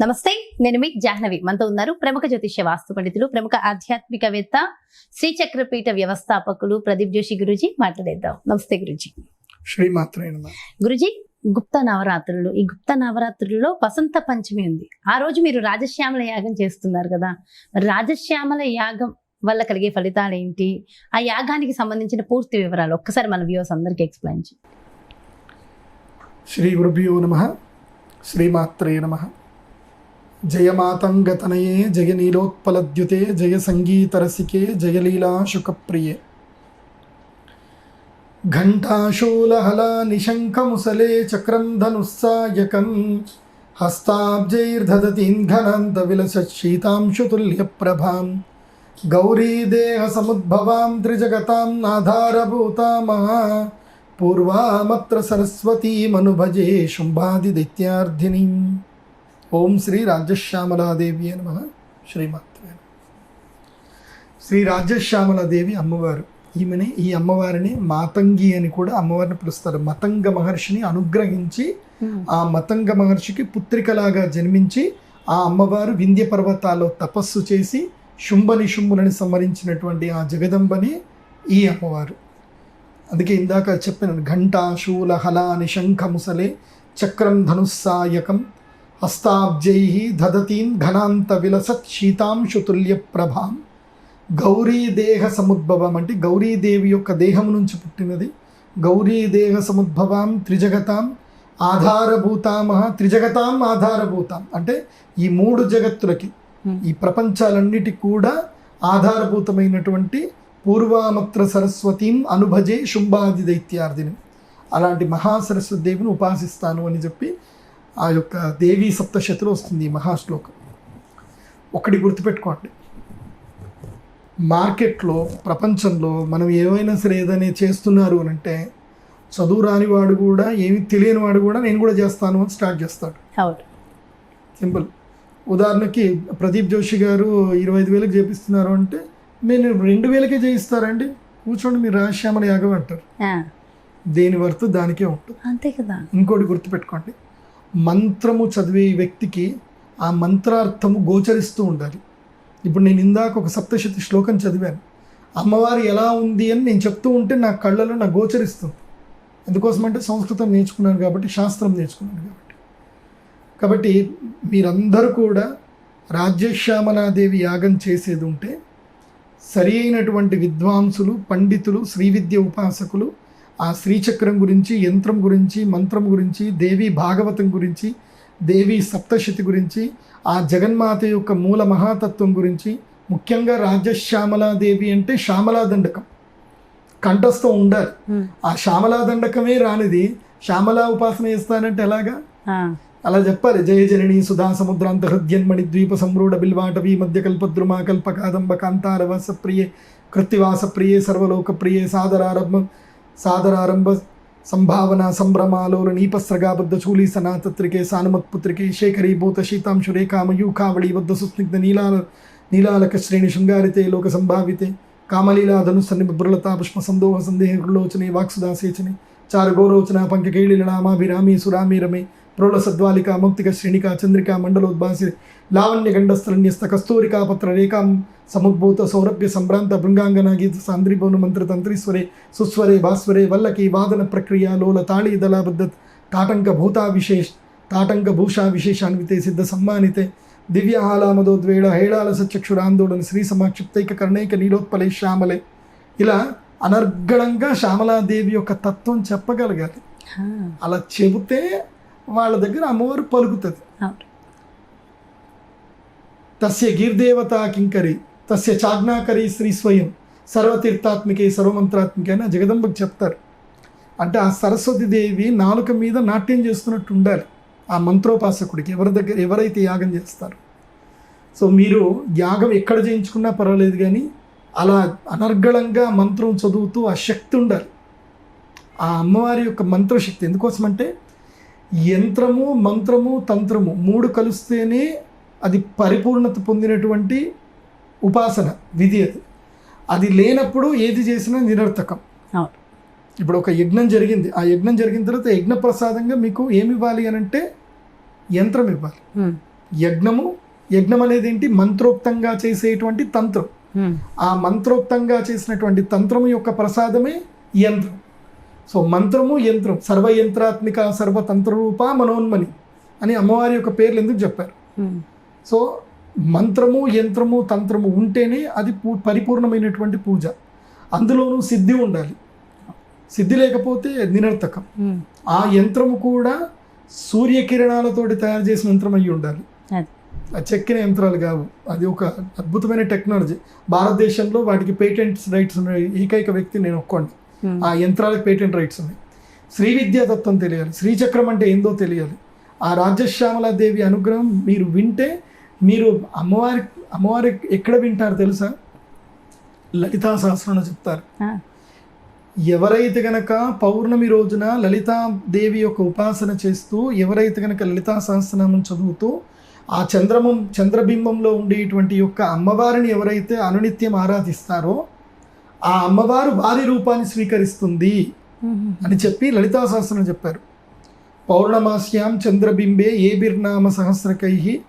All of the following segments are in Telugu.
నమస్తే నేను మీ జాహ్నవి. మనతో ఉన్నారు ప్రముఖ జ్యోతిష్య వాస్తు పండితులు ప్రముఖ ఆధ్యాత్మికవేత్త శ్రీచక్రపీఠ వ్యవస్థాపకులు ప్రదీప్ జోషి గురుజీ మాట్లాడేద్దాం. నమస్తే గురుజీ. శ్రీమాత్రే గురుజీ గుప్త నవరాత్రులు. ఈ గుప్త నవరాత్రులలో వసంత పంచమి ఉంది. ఆ రోజు మీరు రాజశ్యామల యాగం చేస్తున్నారు కదా. మరి రాజశ్యామల యాగం వల్ల కలిగే ఫలితాలు ఏంటి? ఆ యాగానికి సంబంధించిన పూర్తి వివరాలు ఒక్కసారి మన వ్యూవర్స్ అందరికి ఎక్స్ప్లెయిన్ చేయండి శ్రీ గురుభ్యో నమ. శ్రీమాత్రే నమ. జయమాతంగతనయే జయ నీలోత్పలద్యుతే జయ సంగీతరసికే జయలీలాశుకప్రియే. ఘంటాశూలహలా నిశంఖముసలే చక్రం ధనుస్సాయకం హస్తాబ్జైర్దదతీన్ ఘనాంత విలసత్ శీతాంశుతుల్యప్రభాం గౌరీదేహ సముద్భవాం త్రిజగతాం నాధారభూతామా పూర్వామత్ర సరస్వతీమనుభజే శుంభాదిదైత్యార్థినీం. ఓం శ్రీ రాజశ్యామలాదేవి నమ. శ్రీమాత్రే శ్రీ రాజశ్యామలాదేవి అమ్మవారు. ఈమెని ఈ అమ్మవారిని మాతంగి అని కూడా అమ్మవారిని పిలుస్తారు. మతంగ మహర్షిని అనుగ్రహించి ఆ మతంగ మహర్షికి పుత్రికలాగా జన్మించి ఆ అమ్మవారు వింధ్య పర్వతాల్లో తపస్సు చేసి శుంభ నిశుంభులని సంహరించినటువంటి ఆ జగదంబని ఈ అమ్మవారు. అందుకే ఇందాక చెప్పిన ఘంట శూల హల నిశంఖ ముసలే చక్రం ధనుస్సాయకం హస్తాబ్జై దదతీన్ ఘనాంత విలసత్ శీతాంశుతుల్య ప్రభాం. గౌరీదేహ సముద్భవం అంటే గౌరీదేవి యొక్క దేహం నుంచి పుట్టినది. గౌరీదేహ సముద్భవాం త్రిజగతాం ఆధారభూతామహ త్రిజగతాం ఆధారభూతాం. అంటే ఈ మూడు జగత్తులకి ఈ ప్రపంచాలన్నిటి కూడా ఆధారభూతమైనటువంటి పూర్వామత్ర సరస్వతీం అనుభజే శుంభాది దైత్యార్థిని అలాంటి మహాసరస్వతి దేవిని ఉపాసిస్తాను అని చెప్పి ఆ యొక్క దేవీ సప్తశతిలో వస్తుంది ఈ మహాశ్లోకం. ఒకటి గుర్తుపెట్టుకోండి. మార్కెట్లో ప్రపంచంలో మనం ఏమైనా సరే ఏదైనా చేస్తున్నారు అని అంటే చదువు రాని వాడు కూడా ఏమి తెలియని వాడు కూడా నేను కూడా చేస్తాను అని స్టార్ట్ చేస్తాడు. సింపుల్. ఉదాహరణకి ప్రదీప్ జోషి గారు ఇరవై ఐదు వేలకు చేపిస్తున్నారు అంటే నేను రెండు వేలకే చేయిస్తారండి? కూర్చోండి మీరు రాశ్యామల యాగం అంటారు. దేని వర్త్ దానికే ఉంటుంది. అంతే కదా. ఇంకోటి గుర్తుపెట్టుకోండి. మంత్రము చదివే వ్యక్తికి ఆ మంత్రార్థము గోచరిస్తూ ఉండాలి. ఇప్పుడు నేను ఇందాక ఒక సప్తశతి శ్లోకం చదివాను. అమ్మవారు ఎలా ఉంది అని నేను చెప్తూ ఉంటే నా కళ్ళలో నాకు గోచరిస్తుంది. ఎందుకోసమంటే సంస్కృతం నేర్చుకున్నాను కాబట్టి శాస్త్రం నేర్చుకున్నాను కాబట్టి. కాబట్టి మీరందరూ కూడా రాజ్యశ్యామలాదేవి యాగం చేసేది ఉంటే సరి అయినటువంటి విద్వాంసులు పండితులు శ్రీవిద్య ఉపాసకులు ఆ శ్రీచక్రం గురించి యంత్రం గురించి మంత్రం గురించి దేవి భాగవతం గురించి దేవి సప్తశతి గురించి ఆ జగన్మాత యొక్క మూల మహాతత్వం గురించి ముఖ్యంగా రాజశ్యామలాదేవి అంటే శ్యామలా దండకం. కంఠస్థం ఉండాలి. ఆ శ్యామలా దండకమే రానిది. శ్యామలా ఉపాసన చేస్తానంటే ఎలాగా? అలా చెప్పాలి. జయ జనని సుధా సముద్రాంత హృద్యన్మణి ద్వీప సంరూఢ బిల్వాటవీ మధ్య కల్పద్రుమా కల్ప కాదంబ కాంతార వసప్రియే కృత్తివాస ప్రియే సర్వలోక ప్రియే సాదరారంభ సాదరారంభ సంభావన సంభ్రమాలోల నీపస్రగాబద్ధ చూలి సనాతత్రికే సానుమత్పుత్రికే శేఖరీభూత శీతాంశురే కామయూఖావళి బద్ధ సుస్నిగ్ధ నీలాల నీలాలక శ్రేణి శృంగారితే లోక సంభావితే కామలీలా ధనుసన్ని బృలతా పుష్ప సందోహ సందేహ లోచనే వాక్సుదాసేచనే చారు గోరోచన పంకకేళిలనామాభిరామి సురామి రమే ప్రోళ సద్వాలిక మౌక్తిక శ్రేణిక చంద్రిక మండలోద్భాసి లావణ్య గండస్థలన్యస్త కస్తూరికా పత్ర రేఖాం సముద్భూత సౌరభ్య సంభ్రాంత భృంగాంగన గీత సాంద్రీభవన మంత్ర తంత్రీశ్వరే సుస్వరే భాస్వరే వల్లకి వాదన ప్రక్రియ లోల తాళీ దళాబద్ధ తాటంక భూతా విశేష్ తాటంక భూషా విశేషాన్వితే సిద్ధ సమ్మానితే దివ్య ఆలామదోద్వేళ హేళాల సచక్షురాందోళన శ్రీ సమాక్షిప్తైక కర్ణైక నీలోత్పలే శ్యామలే. ఇలా అనర్గళంగా శ్యామలాదేవి యొక్క తత్వం చెప్పగలగాలి. అలా చెబితే వాళ్ళ దగ్గర అమ్మవారు పలుకుతుంది. తస్య గీర్దేవత కింకరి తస్య చాజ్ఞాకరి శ్రీ స్వయం సర్వతీర్థాత్మికే సర్వమంత్రాత్మికే అని జగదంబకు చెప్తారు. అంటే ఆ సరస్వతి దేవి నాలుక మీద నాట్యం చేస్తున్నట్టు ఉండాలి. ఆ మంత్రోపాసకుడికి ఎవరి దగ్గర ఎవరైతే యాగం చేస్తారు. సో మీరు యాగం ఎక్కడ చేయించుకున్నా పర్వాలేదు కానీ అలా అనర్గళంగా మంత్రం చదువుతూ ఆ శక్తి ఉండాలి. ఆ అమ్మవారి యొక్క మంత్రశక్తి ఎందుకోసమంటే యంత్రము మంత్రము తంత్రము మూడు కలిస్తేనే అది పరిపూర్ణత పొందినటువంటి ఉపాసన విధి అది. అది లేనప్పుడు ఏది చేసినా నిరర్థకం. ఇప్పుడు ఒక యజ్ఞం జరిగింది. ఆ యజ్ఞం జరిగిన తర్వాత యజ్ఞ ప్రసాదంగా మీకు ఏమి ఇవ్వాలి అని అంటే యంత్రం ఇవ్వాలి యజ్ఞము యజ్ఞం అనేది ఏంటి మంత్రోక్తంగా చేసేటువంటి తంత్రం. ఆ మంత్రోక్తంగా చేసినటువంటి తంత్రం యొక్క ప్రసాదమే యంత్రం. సో మంత్రము యంత్రం సర్వయంత్రాత్మిక సర్వతంత్ర రూప మనోన్మని అని అమ్మవారి యొక్క పేర్లు ఎందుకు చెప్పారు? సో మంత్రము యంత్రము తంత్రము ఉంటేనే అది పూ పరిపూర్ణమైనటువంటి పూజ. అందులోనూ సిద్ధి ఉండాలి. సిద్ధి లేకపోతే నిరర్థకం. ఉమ్, ఆ యంత్రము కూడా సూర్యకిరణాలతోటి తయారు చేసిన యంత్రం అయి ఉండాలి. చెక్కిన యంత్రాలు కావు. అది ఒక అద్భుతమైన టెక్నాలజీ. భారతదేశంలో వాటికి పేటెంట్స్ రైట్స్ ఉన్నాయి. ఏకైక వ్యక్తి నేను ఒక్కండి ఆ యంత్రాలకు పేటెంట్ రైట్స్ ఉన్నాయి. శ్రీ విద్యాతత్వం తెలియాలి. శ్రీచక్రం అంటే ఏందో తెలియాలి. ఆ రాజశ్యామలాదేవి అనుగ్రహం మీరు వింటే మీరు అమ్మవారి అమ్మవారి ఎక్కడ వింటారు తెలుసా? లలితా సహస్రంలో చెప్తారు. ఎవరైతే గనక పౌర్ణమి రోజున లలితాదేవి యొక్క ఉపాసన చేస్తూ ఎవరైతే గనక లలితా సహస్రనామం చదువుతూ ఆ చంద్రమం చంద్రబింబంలో ఉండేటువంటి యొక్క అమ్మవారిని ఎవరైతే అనునిత్యం ఆరాధిస్తారో ఆ అమ్మవారు వారి రూపాన్ని స్వీకరిస్తుంది అని చెప్పి లలితా సహస్రం చెప్పారు. పౌర్ణమాస్యాం చంద్రబింబే ఏబిర్నామ సహస్రకై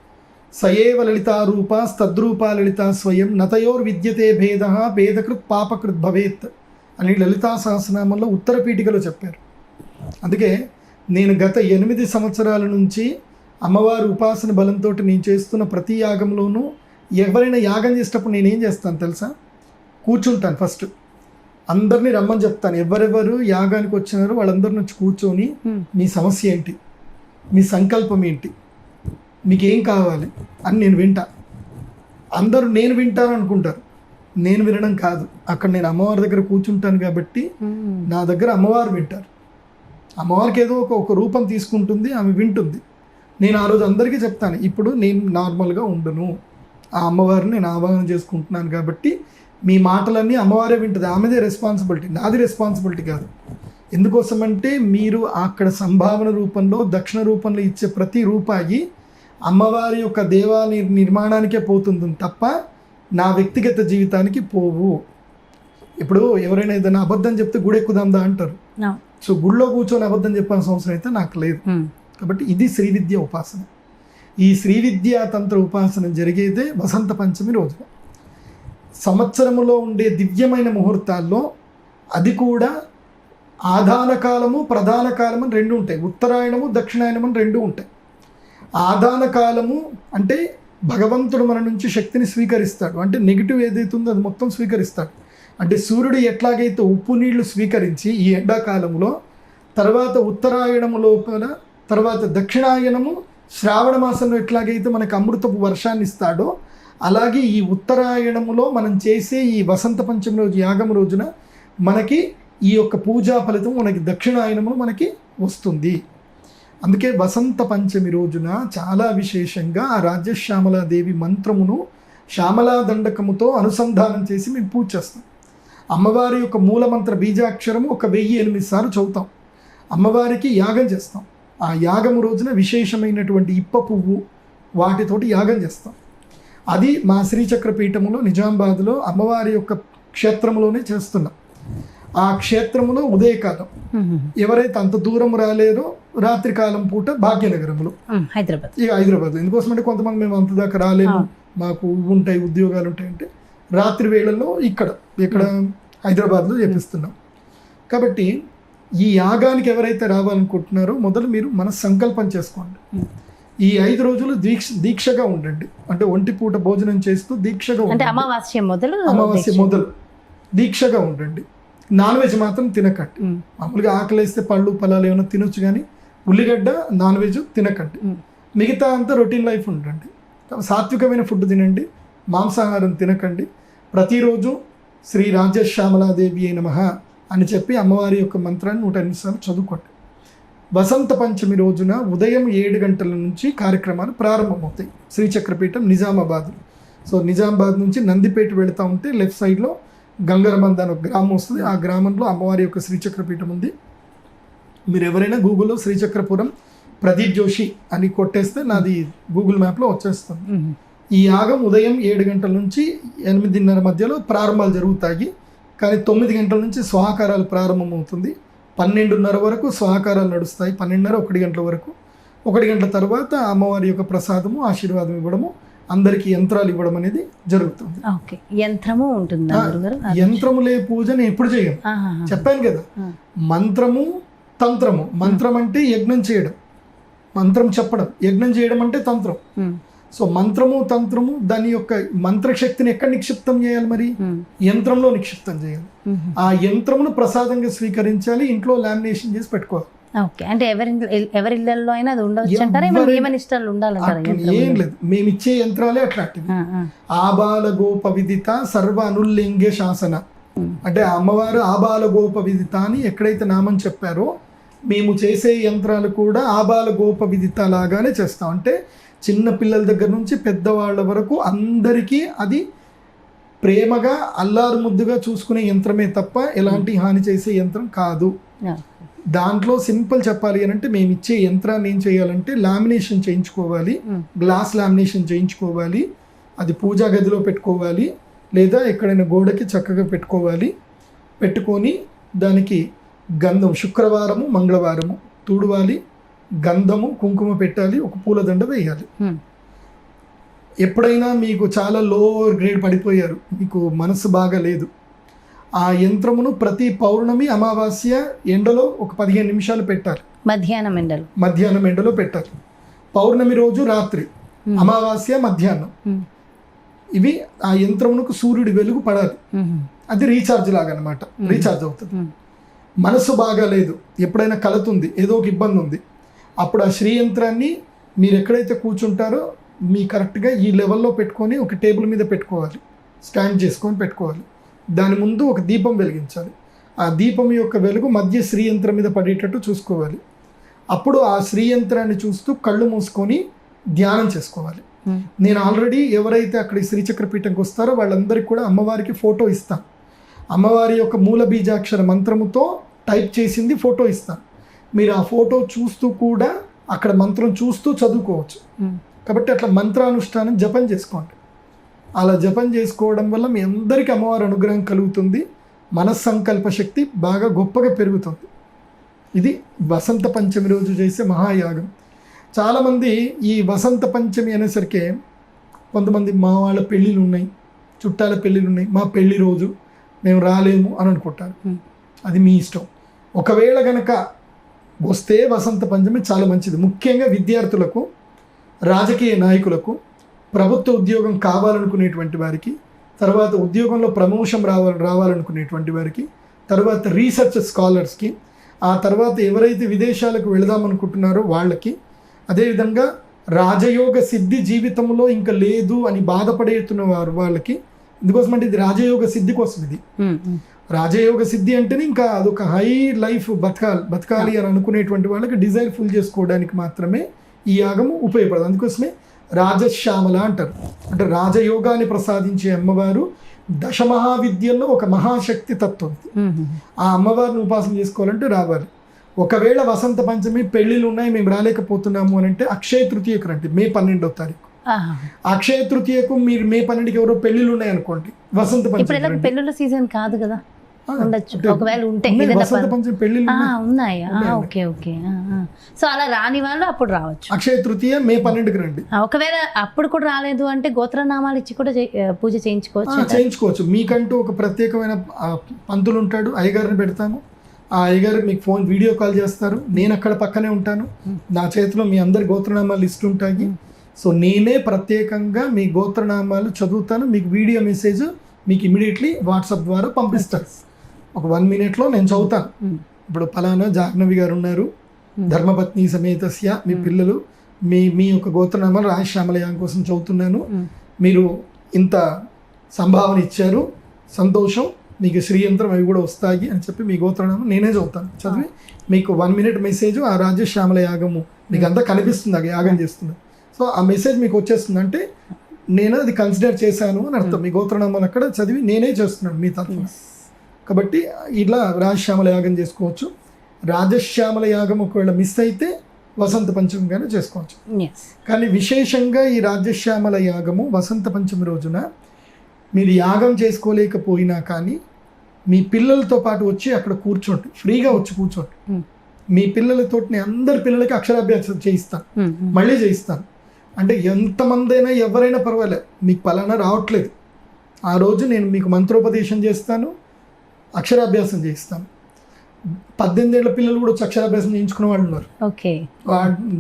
సయేవ లలితారూప తద్రూపా లలితా స్వయం నతయోర్ విద్యతే భేద భేదకృత్ పాపకృత్ భవేత్ అని లలితా సహస్రనామంలో ఉత్తర పీఠికలో చెప్పారు. అందుకే నేను గత ఎనిమిది సంవత్సరాల నుంచి అమ్మవారి ఉపాసన బలంతో నేను చేస్తున్న ప్రతి యాగంలోనూ ఎవరైనా యాగం చేసేటప్పుడు నేనేం చేస్తాను తెలుసా? కూర్చుంటాను ఫస్ట్. అందరినీ రమ్మని చెప్తాను. ఎవరెవరు యాగానికి వచ్చినారో వాళ్ళందరి నుంచి కూర్చొని మీ సమస్య ఏంటి? మీ సంకల్పం ఏంటి? మీకేం కావాలి? అని నేను వింటా. అందరూ నేను వింటాను అనుకుంటారు. నేను వినడం కాదు. అక్కడ నేను అమ్మవారి దగ్గర కూర్చుంటాను కాబట్టి నా దగ్గర అమ్మవారు వింటారు. అమ్మవారికి ఏదో ఒక ఒక రూపం తీసుకుంటుంది ఆమె వింటుంది. నేను ఆ రోజు అందరికీ చెప్తాను. ఇప్పుడు నేను నార్మల్గా ఉండను. ఆ అమ్మవారిని నేను ఆవాహన చేసుకుంటున్నాను కాబట్టి మీ మాటలన్నీ అమ్మవారే వింటుంది. ఆమెదే రెస్పాన్సిబిలిటీ నాది రెస్పాన్సిబిలిటీ కాదు. ఎందుకోసమంటే మీరు అక్కడ సంభావన రూపంలో దక్షిణ రూపంలో ఇచ్చే ప్రతి రూపాయి అమ్మవారి యొక్క దేవాలయ నిర్మాణానికే పోతుంది తప్ప నా వ్యక్తిగత జీవితానికి పోవు. ఇప్పుడు ఎవరైనా ఏదైనా అబద్ధం చెప్తే గుడెక్కుదాందా అంటారు. ఆ, సో గుళ్ళో కూర్చొని అబద్ధం చెప్పాల్సిన అవసరం అయితే నాకు లేదు. కాబట్టి ఇది శ్రీ విద్య ఉపాసన. ఈ శ్రీ విద్యా తంత్ర ఉపాసన జరిగేదే వసంత పంచమి రోజున సంవత్సరములో ఉండే దివ్యమైన ముహూర్తాల్లో అది కూడా ఆధాన కాలము ప్రధాన కాలము రెండు ఉంటాయి. ఉత్తరాయణము దక్షిణాయనము అని రెండు ఉంటాయి. ఆదాన కాలము అంటే భగవంతుడు మన నుంచి శక్తిని స్వీకరిస్తాడు. అంటే నెగిటివ్ ఏదైతే ఉందో అది మొత్తం స్వీకరిస్తాడు. అంటే సూర్యుడు ఎట్లాగైతే ఉప్పు నీళ్ళు స్వీకరించి ఈ ఎండాకాలంలో తర్వాత ఉత్తరాయణము లోపల తర్వాత దక్షిణాయనము శ్రావణ మాసంలో ఎట్లాగైతే మనకు అమృతపు వర్షాన్ని ఇస్తాడో అలాగే ఈ ఉత్తరాయణములో మనం చేసే ఈ వసంత పంచమి రోజు యాగం రోజున మనకి ఈ యొక్క పూజా ఫలితం మనకి దక్షిణాయనము మనకి వస్తుంది. అందుకే వసంత పంచమి రోజున చాలా విశేషంగా ఆ రాజ్యశ్యామలాదేవి మంత్రమును శ్యామలా దండకముతో అనుసంధానం చేసి మేము పూజ చేస్తాం. అమ్మవారి యొక్క మూలమంత్ర బీజాక్షరము ఒక వెయ్యి ఎనిమిది సార్లు చదువుతాం. అమ్మవారికి యాగం చేస్తాం. ఆ యాగము రోజున విశేషమైనటువంటి ఇప్ప పువ్వు వాటితోటి యాగం చేస్తాం. అది మా శ్రీచక్ర పీఠములో నిజామాబాద్లో అమ్మవారి యొక్క క్షేత్రములోనే చేస్తున్నాం. ఆ క్షేత్రములో ఉదయకాలం. ఎవరైతే అంత దూరం రాలేరో రాత్రికాలం పూట భాగ్యనగరములో ఉమ్, హైదరాబాద్. ఇక హైదరాబాద్. ఎందుకోసమంటే కొంతమంది మేము అంత దాకా రాలేము. మాకు ఉంటాయి ఉద్యోగాలు ఉంటాయి అంటే రాత్రి వేళల్లో ఇక్కడ ఇక్కడ హైదరాబాద్లో చేపిస్తున్నాం. కాబట్టి ఈ యాగానికి ఎవరైతే రావాలనుకుంటున్నారో మొదలు మీరు మన సంకల్పం చేసుకోండి. ఈ ఐదు రోజులు దీక్ష దీక్షగా ఉండండి. అంటే ఒంటి పూట భోజనం చేస్తూ దీక్షగా అంటే ఉండండి. అమావాస్య మొదలు అమావాస్య. మొదలు. దీక్షగా ఉండండి. నాన్ వెజ్ మాత్రం తినకండి. మామూలుగా ఆకలిస్తే పళ్ళు పొలాలు ఏమైనా తినొచ్చు కానీ ఉల్లిగడ్డ నాన్ వెజ్ తినకండి. మిగతా అంతా రొటీన్ లైఫ్ ఉండండి. సాత్వికమైన ఫుడ్ తినండి. మాంసాహారం తినకండి. ప్రతిరోజు శ్రీ రాజశ్యామలాదేవి అయిన మహా అని చెప్పి అమ్మవారి యొక్క మంత్రాన్ని నూట ఎనిమిది సార్లు చదువుకోండి. వసంత పంచమి రోజున ఉదయం ఏడు గంటల నుంచి కార్యక్రమాలు ప్రారంభమవుతాయి. శ్రీచక్రపీఠం నిజామాబాద్. సో నిజామాబాద్ నుంచి నందిపేట వెళుతూ ఉంటే లెఫ్ట్ సైడ్లో గంగరబంద అని ఒక గ్రామం వస్తుంది. ఆ గ్రామంలో అమ్మవారి యొక్క శ్రీచక్రపీఠం ఉంది. మీరు ఎవరైనా గూగుల్లో శ్రీచక్రపురం ప్రదీప్ జోషి అని కొట్టేస్తే నాది గూగుల్ మ్యాప్లో వచ్చేస్తుంది. ఈ యాగం ఉదయం ఏడు గంటల నుంచి ఎనిమిదిన్నర మధ్యలో ప్రారంభాలు జరుగుతాయి. కానీ తొమ్మిది గంటల నుంచి స్వాహాకారాలు ప్రారంభమవుతుంది. పన్నెండున్నర వరకు స్వాహాకారాలు నడుస్తాయి. పన్నెండున్నర ఒకటి గంటల వరకు. ఒకటి గంటల తర్వాత అమ్మవారి యొక్క ప్రసాదము ఆశీర్వాదం ఇవ్వడము అందరికీ యంత్రాలు ఇవ్వడం అనేది జరుగుతుంది. ఓకే. యంత్రము ఉంటుందా యంత్రములే పూజ నేను ఎప్పుడు చేయను. చెప్పాను కదా. మంత్రము తంత్రము. మంత్రం అంటే యజ్ఞం చేయడం. మంత్రం చెప్పడం. యజ్ఞం చేయడం అంటే తంత్రం. సో మంత్రము తంత్రము దాని యొక్క మంత్రశక్తిని ఎక్కడ నిక్షిప్తం చేయాలి మరి? యంత్రంలో నిక్షిప్తం చేయాలి. ఆ యంత్రమును ప్రసాదంగా స్వీకరించాలి ఇంట్లో లామినేషన్ చేసి పెట్టుకోవాలి. ఓకే. అంటే ఎవరి ఎవరి అయినా అది ఉండవచ్చు అంటారా ఉండాలంటారా ఏం లేదు. మేము ఇచ్చే యంత్రాలే ఆ. ఆబాల గోప విదిత సర్వ అనుల్లింగే శాసన. అంటే అమ్మవారు ఆబాల గోప విదిత అని ఎక్కడైతే నామం చెప్పారో మేము చేసే యంత్రాలు కూడా ఆబాల గోప విదిత లాగానే చేస్తాం. అంటే చిన్న పిల్లల దగ్గర నుంచి పెద్దవాళ్ళ వరకు అందరికీ అది ప్రేమగా అల్లారు ముద్దుగా చూసుకునే యంత్రమే తప్ప ఎలాంటి హాని చేసే యంత్రం కాదు. దాంట్లో సింపుల్ చెప్పాలి అని అంటే మేము ఇచ్చే యంత్రాన్ని ఏం చేయాలంటే లామినేషన్ చేయించుకోవాలి. ఉమ్. గ్లాస్ లామినేషన్ చేయించుకోవాలి. అది పూజా గదిలో పెట్టుకోవాలి. లేదా ఎక్కడైనా గోడకి చక్కగా పెట్టుకోవాలి. పెట్టుకొని దానికి గంధం శుక్రవారము మంగళవారము తుడవాలి. గంధము కుంకుమ పెట్టాలి ఒక పూలదండ వేయాలి. ఎప్పుడైనా మీకు చాలా లో గ్రేడ్ పడిపోయారు మీకు మనసు బాగా లేదు ఆ యంత్రమును ప్రతి పౌర్ణమి అమావాస్య ఎండలో ఒక పదిహేను నిమిషాలు పెట్టాలి మధ్యాహ్నం ఎండలు మధ్యాహ్నం ఎండలో పెట్టాలి పౌర్ణమి రోజు రాత్రి. అమావాస్య మధ్యాహ్నం. ఇవి ఆ యంత్రమునకు సూర్యుడి వెలుగు పడాలి. అది రీఛార్జ్ లాగా అనమాట రీఛార్జ్ అవుతుంది. మనసు బాగా లేదు ఎప్పుడైనా కలుతుంది ఏదో ఒక ఇబ్బంది ఉంది అప్పుడు ఆ శ్రీ యంత్రాన్ని మీరు ఎక్కడైతే కూర్చుంటారో మీ కరెక్ట్గా ఈ లెవెల్లో పెట్టుకొని ఒక టేబుల్ మీద పెట్టుకోవాలి. స్టాండ్ చేసుకొని పెట్టుకోవాలి. దాని ముందు ఒక దీపం వెలిగించాలి. ఆ దీపం యొక్క వెలుగు మధ్య శ్రీ యంత్రం మీద పడేటట్టు చూసుకోవాలి. అప్పుడు ఆ శ్రీ యంత్రాన్ని చూస్తూ కళ్ళు మూసుకొని ధ్యానం చేసుకోవాలి. నేను ఆల్రెడీ ఎవరైతే అక్కడ ఈ శ్రీచక్రపీఠంకి వస్తారో వాళ్ళందరికీ కూడా అమ్మవారికి ఫోటో ఇస్తాను. అమ్మవారి యొక్క మూల బీజాక్షర మంత్రముతో టైప్ చేసింది ఫోటో ఇస్తాను. మీరు ఆ ఫోటో చూస్తూ కూడా అక్కడ మంత్రం చూస్తూ చదువుకోవచ్చు. కాబట్టి అట్లా మంత్రానుష్ఠానం జపం చేసుకోండి. అలా జపం చేసుకోవడం వల్ల మీ అందరికీ అమ్మవారి అనుగ్రహం కలుగుతుంది. మనస్సంకల్ప శక్తి బాగా గొప్పగా పెరుగుతుంది. ఇది వసంత పంచమి రోజు చేసే మహాయాగం. చాలామంది ఈ వసంత పంచమి అనేసరికి కొంతమంది మా వాళ్ళ పెళ్ళిళ్ళు ఉన్నాయి చుట్టాల పెళ్ళిళ్ళు ఉన్నాయి మా పెళ్ళి రోజు మేము రాలేము అని అనుకుంటారు. అది మీ ఇష్టం. ఒకవేళ గనక వస్తే వసంత పంచమి చాలా మంచిది. ముఖ్యంగా విద్యార్థులకు రాజకీయ నాయకులకు ప్రభుత్వ ఉద్యోగం కావాలనుకునేటువంటి వారికి తర్వాత ఉద్యోగంలో ప్రమోషన్ రావాలి రావాలనుకునేటువంటి వారికి తర్వాత రీసెర్చ్ స్కాలర్స్కి ఆ తర్వాత ఎవరైతే విదేశాలకు వెళదామనుకుంటున్నారో వాళ్ళకి అదేవిధంగా రాజయోగ సిద్ధి జీవితంలో ఇంకా లేదు అని బాధపడేస్తున్న వారు వాళ్ళకి ఎందుకోసం అంటే ఇది రాజయోగ సిద్ధి కోసం ఇది రాజయోగ సిద్ధి అంటేనే ఇంకా అదొక హై లైఫ్ బతకాలి బతకాలి అని అనుకునేటువంటి వాళ్ళకి డిజైర్ ఫుల్ చేసుకోవడానికి మాత్రమే ఈ యాగము ఉపయోగపడదు అందుకోసమే రాజశ్యామల అంటారు అంటే రాజయోగాన్ని ప్రసాదించే అమ్మవారు దశమహావిద్యల్లో ఒక మహాశక్తి తత్వం. ఆ అమ్మవారిని ఉపాసన చేసుకోవాలంటే రావాలి ఒకవేళ వసంత పంచమి పెళ్ళిళ్ళు ఉన్నాయి మేము రాలేకపోతున్నాము అని అంటే అక్షయ తృతీయకు రండి మే పన్నెండవ తారీఖు. అక్షయ తృతీయకు మీరు మే పన్నెండుకి ఎవరో పెళ్ళిళ్ళు ఉన్నాయి అనుకోండి వసంత పంచమి. పెళ్ళిళ్ళ సీజన్ కాదు కదా ఉండొచ్చు. ఒకవేళ ఉంటే ఉన్నాయి. Okay okay. సో అలా రాని వాళ్ళు అప్పుడు రావచ్చు. అక్షయ తృతీయ మే పన్నెండుకి రండి. ఒకవేళ అప్పుడు కూడా రాలేదు అంటే గోత్రనామాలు ఇచ్చి కూడా పూజ చేయించుకోవచ్చు చేయించుకోవచ్చు. మీకంటూ ఒక ప్రత్యేకమైన పంతులు ఉంటాడు అయ్యగారిని పెడతాము ఆ అయ్యగారు మీకు ఫోన్ వీడియో కాల్ చేస్తారు. నేను అక్కడ పక్కనే ఉంటాను. నా చేతిలో మీ అందరి గోత్రనామాలు లిస్ట్ ఉంటాయి. సో నేనే ప్రత్యేకంగా మీ గోత్రనామాలు చదువుతాను. మీకు వీడియో మెసేజ్ మీకు ఇమీడియట్లీ వాట్సాప్ ద్వారా పంపిస్తాను. ఒక వన్ మినిట్లో నేను చదువుతాను. ఇప్పుడు ఫలానా జాహ్నవి గారు ఉన్నారు. ధర్మపత్ని సమేతస్య మీ. పిల్లలు మీ మీ యొక్క గోత్రనామాలు రాజశ్యామలయాగం కోసం చదువుతున్నాను. మీరు ఇంత సంభావన ఇచ్చారు. సంతోషం. మీకు శ్రీయంత్రం అవి కూడా వస్తాయి అని చెప్పి మీ గోత్రనామం నేనే చదువుతాను. చదివి మీకు వన్ మినిట్ మెసేజ్ ఆ రాజశ్యామల యాగము మీకు అంతా కనిపిస్తుంది. ఆ యాగం చేస్తుంది. సో ఆ మెసేజ్ మీకు వచ్చేస్తుంది అంటే నేను అది కన్సిడర్ చేశాను అని అర్థం. మీ గోత్రనామాలు అక్కడ చదివి నేనే చేస్తున్నాను మీ తరఫున. కాబట్టి ఇలా రాజశ్యామల యాగం చేసుకోవచ్చు. రాజశ్యామల యాగం ఒకవేళ మిస్ అయితే వసంత పంచమిగానే చేసుకోవచ్చు. కానీ విశేషంగా ఈ రాజశ్యామల యాగము వసంత పంచమి రోజున మీరు యాగం చేసుకోలేకపోయినా కానీ మీ పిల్లలతో పాటు వచ్చి అక్కడ కూర్చోండి. ఫ్రీగా వచ్చి కూర్చోండి. Hmm. మీ పిల్లలతో నేను అందరి పిల్లలకి అక్షరాభ్యాసం చేయిస్తాను. ఉమ్, ఉమ్. మళ్ళీ చేయిస్తాను. అంటే ఎంతమంది అయినా ఎవరైనా పర్వాలేదు. మీకు పలానా రావట్లేదు. ఆ రోజు నేను మీకు మంత్రోపదేశం చేస్తాను. అక్షరాభ్యాసం చేయిస్తాను పద్దెనిమిది ఏళ్ళ పిల్లలు కూడా వచ్చి అక్షరాభ్యాసం చేయించుకునే వాళ్ళు ఉన్నారు. ఓకే.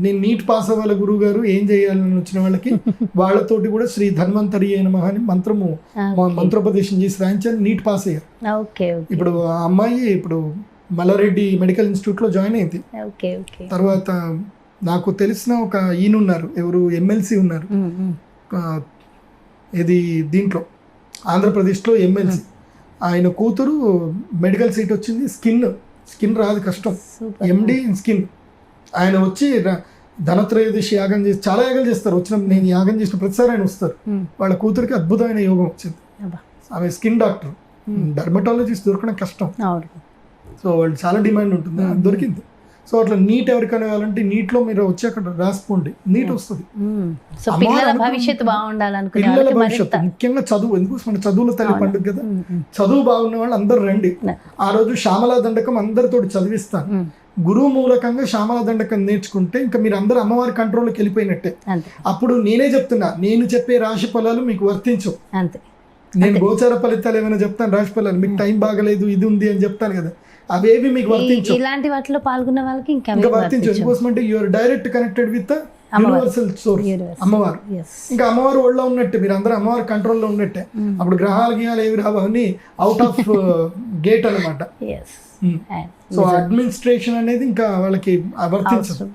నేను నీట్ పాస్ అవ్వాలి గురువు గారు ఏం చేయాలని వచ్చిన వాళ్ళకి వాళ్ళతోటి కూడా శ్రీ ధన్వంతరి అయిన మహాని మంత్రము మంత్రోపదేశం చేసి రాయించాను నీట్ పాస్ అయ్యారు. ఇప్పుడు ఆ అమ్మాయి ఇప్పుడు మల్లారెడ్డి మెడికల్ ఇన్స్టిట్యూట్లో జాయిన్ అయింది. తర్వాత నాకు తెలిసిన ఒక ఈయన ఉన్నారు ఎవరు ఎమ్మెల్సీ ఉన్నారు. ఇది దీంట్లో ఆంధ్రప్రదేశ్లో ఎమ్మెల్సీ. ఆయన కూతురు మెడికల్ సీట్ వచ్చింది. స్కిన్ స్కిన్ రాదు కష్టం. MD skin. ఆయన వచ్చి ధనత్రయోదశి యాగం చేసి చాలా యాగాలు చేస్తారు. వచ్చిన నేను యాగం చేసిన ప్రతిసారి ఆయన వస్తారు. వాళ్ళ కూతురికి అద్భుతమైన యోగం వచ్చింది. ఆమె స్కిన్ డాక్టర్. డర్మటాలజిస్ట్ దొరకడం కష్టం. సో వాళ్ళు చాలా డిమాండ్ ఉంటుంది. దొరికింది సో అట్లా నీట్ ఎవరికైనా కావాలంటే నీట్లో మీరు వచ్చి అక్కడ రాసుకోండి. నీట్ వస్తుంది. భవిష్యత్తు పిల్లల భవిష్యత్తు. ముఖ్యంగా చదువు. ఎందుకు మన చదువుల తల్లి. పండుగ కదా? చదువు బాగున్న వాళ్ళు అందరు రండి. ఆ రోజు శ్యామలా దండకం అందరితో చదివిస్తాను. గురువు మూలకంగా శ్యామలా దండకం నేర్చుకుంటే ఇంకా మీరు అందరు అమ్మవారి కంట్రోల్కి వెళ్ళిపోయినట్టే. అంతే. అప్పుడు నేనే చెప్తున్నా నేను చెప్పే రాశి ఫలాలు మీకు వర్తించవు. అంతే. నేను గోచార ఫలితాలు ఏమైనా చెప్తాను రాశి ఫలాలు. మీకు టైం బాగలేదు ఇది ఉంది అని చెప్తాను కదా. అవేవి మీకు వర్తించవు. ఇలాంటి వాటిలో పాల్గొన్న వాళ్ళకి ఇంకా ఇంకా వర్తించవు. ఎందుకోసం అంటే you're direct connected with universal source అమ్మవారు. ఇంకా అమ్మవారు ఒళ్ళో ఉన్నట్టే మీరు అందరూ అమ్మవారి కంట్రోల్లో ఉన్నట్టే. అప్పుడు గ్రహాలు గిహాలు ఏవి రావు అవన్నీ అవుట్ ఆఫ్ గేట్ అనమాట సో అడ్మినిస్ట్రేషన్ అనేది ఇంకా వాళ్ళకి వర్తించదు.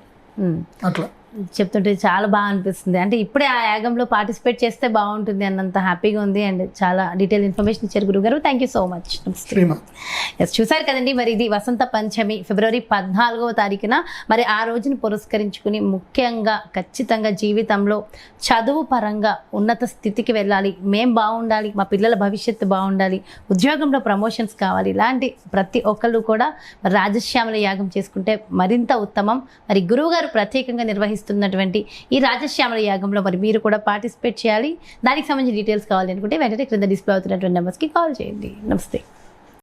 అట్లా. చెప్తుంటే చాలా బాగా అనిపిస్తుంది. అంటే ఇప్పుడే ఆ యాగంలో పార్టిసిపేట్ చేస్తే బాగుంటుంది అన్నంత హ్యాపీగా ఉంది అండ్ చాలా డీటెయిల్ ఇన్ఫర్మేషన్ ఇచ్చారు గురుగారు. Thank you so much yes చూసారు కదండి మరి ఇది వసంత పంచమి ఫిబ్రవరి పద్నాలుగవ తారీఖున మరి ఆ రోజుని పురస్కరించుకుని ముఖ్యంగా ఖచ్చితంగా జీవితంలో చదువు పరంగా ఉన్నత స్థితికి వెళ్ళాలి. మేం బాగుండాలి మా పిల్లల భవిష్యత్తు బాగుండాలి ఉద్యోగంలో ప్రమోషన్స్ కావాలి. ఇలాంటి ప్రతి ఒక్కళ్ళు కూడా రాజశ్యామల యాగం చేసుకుంటే మరింత ఉత్తమం. మరి గురువు గారు ప్రత్యేకంగా నిర్వహిస్తున్నటువంటి ఈ రాజశ్యామల యాగంలో మరి మీరు కూడా పార్టిసిపేట్ చేయాలి. దానికి సంబంధించిన డీటెయిల్స్ కావాలి అనుకుంటే వెంటనే క్రింద డిస్ప్లే అవుతున్నటువంటి నెంబర్స్కి కాల్ చేయండి. నమస్తే.